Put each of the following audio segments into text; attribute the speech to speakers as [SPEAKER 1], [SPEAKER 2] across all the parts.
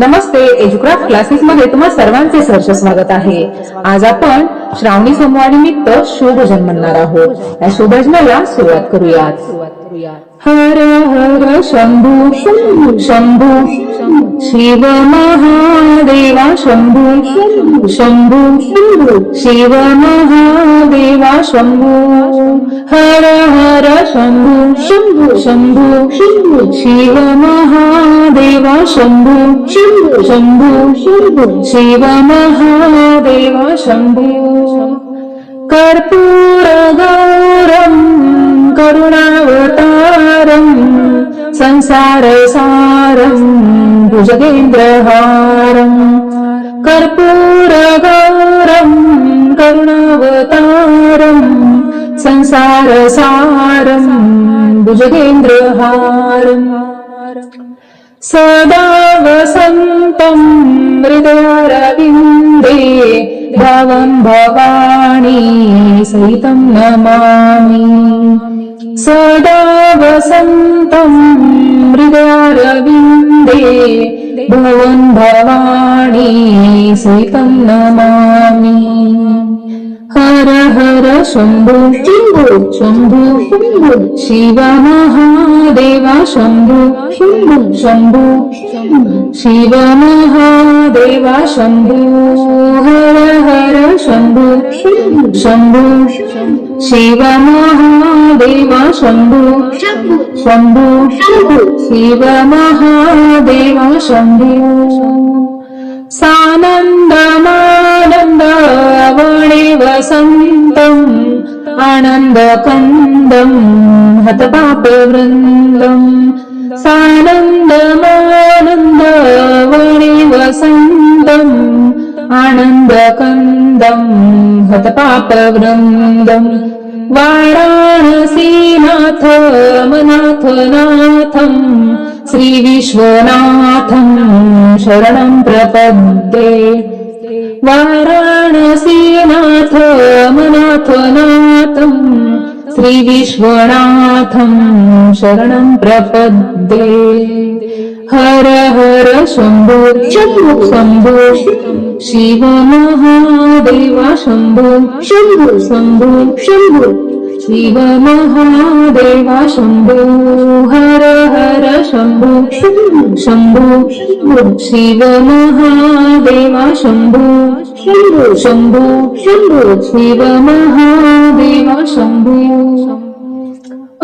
[SPEAKER 1] नमस्ते एज्युक्राफ्ट क्लासेस मध्ये तुम्हा सर्वांचे सहर्ष स्वागत आहे. आज आपण श्रावणी सोमवार निमित्त शिवभजन म्हणणार आहोत. या शिवभजनाला सुरुवात करूयात. हर हर शंभू शंभू शिव महादेवा शंभू शंभू. शिव महादेवा, शंभू. हर हर शंभू शंभू शंभू. शिव महादेवा, शंभू. शंभू शंभू. शिव महादेवा, शंभू. കർപ്പൂരഗൗരം കരുണാവതാരം സംസാരസാരം ഭുജഗേന്ദ്രഹാരം കർപ്പൂരഗൗരം കരുണാവതാരം സംസാരസാരം ഭുജഗേന്ദ്രഹാരം സദാ വസന്തം ഹൃദയാരവി भवं भवानी सहितं नमामि सदा वसन्तं हृदयारविन्दे भवन् भवानी सहितं नमामि हर हर शम्भो शम्भो शम्भो शम्भो शिव महादेवा शम्भो शम्भो शम्भो शिव महादेवा शम्भो हर हर शम्भो शम्भो शिव महादेवा शम्भो शम्भो शिव महादेवा शम्भो सानन्दमानन्दवणे वसन्तम् आनन्दकन्दम् हतपापवृन्दम् सानन्दमानन्दवणे वसन्तम् आनन्दकन्दम् हतपापवृन्दम् वाराणसीनाथ मनाथ नाथम् श्रीविश्वनाथम् शरणम् प्रपद्ये। वाराणसीनाथ मनाथ नाथम् श्रीविश्वनाथम् शरणम् प्रपद्ये हर हर शम्भो शम्भो शम्भो शिव महादेवा शम्भो शम्भो शम्भो शम्भो शिव महादेवा शम्भो हर हर शम्भो शम्भो शिव महादेवा शम्भो शम्भो शम्भो शम्भो शिव महादेवा शम्भो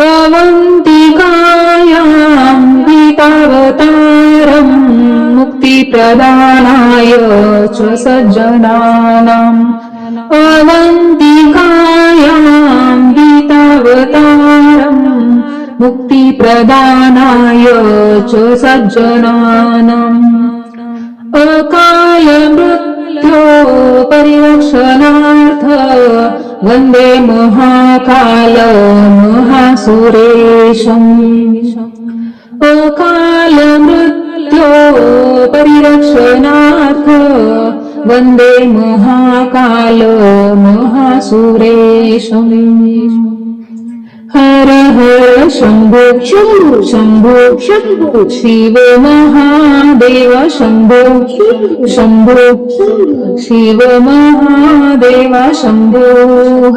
[SPEAKER 1] अवन्तिकायां मुक्तिप्रदानाय च सज्जनानाम् अवन्तिकायां मुक्तिप्रदानाय च सज्जनानाम् अकाय मृत्यो परिरक्षणार्थ वन्दे महाकाल महासुरेशम्। अकाल मृत्यो परिरक्षणार्थ वन्दे महाकाल महासुरेशम्। हर शम्भो शम्भो शम्भो शम्भो शिव महादेव शम्भो शम्भो शिव महादेव शम्भो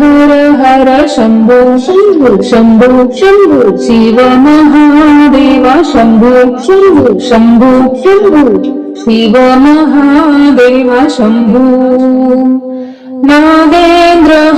[SPEAKER 1] हर हर शम्भो शंभु शम्भो शंभु शिव महादेव शम्भो शंभु शंभु शंभु शिव महादेव शंभु नागेन्द्रहाराय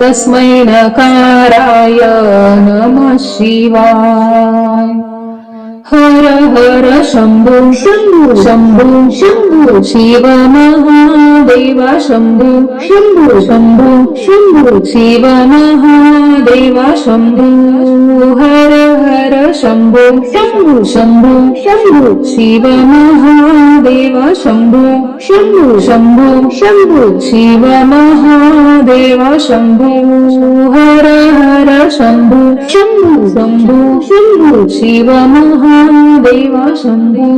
[SPEAKER 1] तस्मै नकाराय नमः शिवाय. हर हर शम्भो
[SPEAKER 2] शंभू
[SPEAKER 1] शम्भो
[SPEAKER 2] शंभू
[SPEAKER 1] शिव महादेव शम्भो
[SPEAKER 2] शंभू
[SPEAKER 1] शम्भो
[SPEAKER 2] शंभू
[SPEAKER 1] शिव महादेव शम्भो हर हर शम्भो
[SPEAKER 2] शंभू
[SPEAKER 1] शम्भो
[SPEAKER 2] शंभू
[SPEAKER 1] शिव महादेव शम्भो
[SPEAKER 2] शंभू
[SPEAKER 1] शम्भो
[SPEAKER 2] शंभू
[SPEAKER 1] शिव महादेव शम्भो हर हर शम्भो
[SPEAKER 2] शंभू
[SPEAKER 1] शम्भो
[SPEAKER 2] शंभू
[SPEAKER 1] शिव தெய்வா சம்போ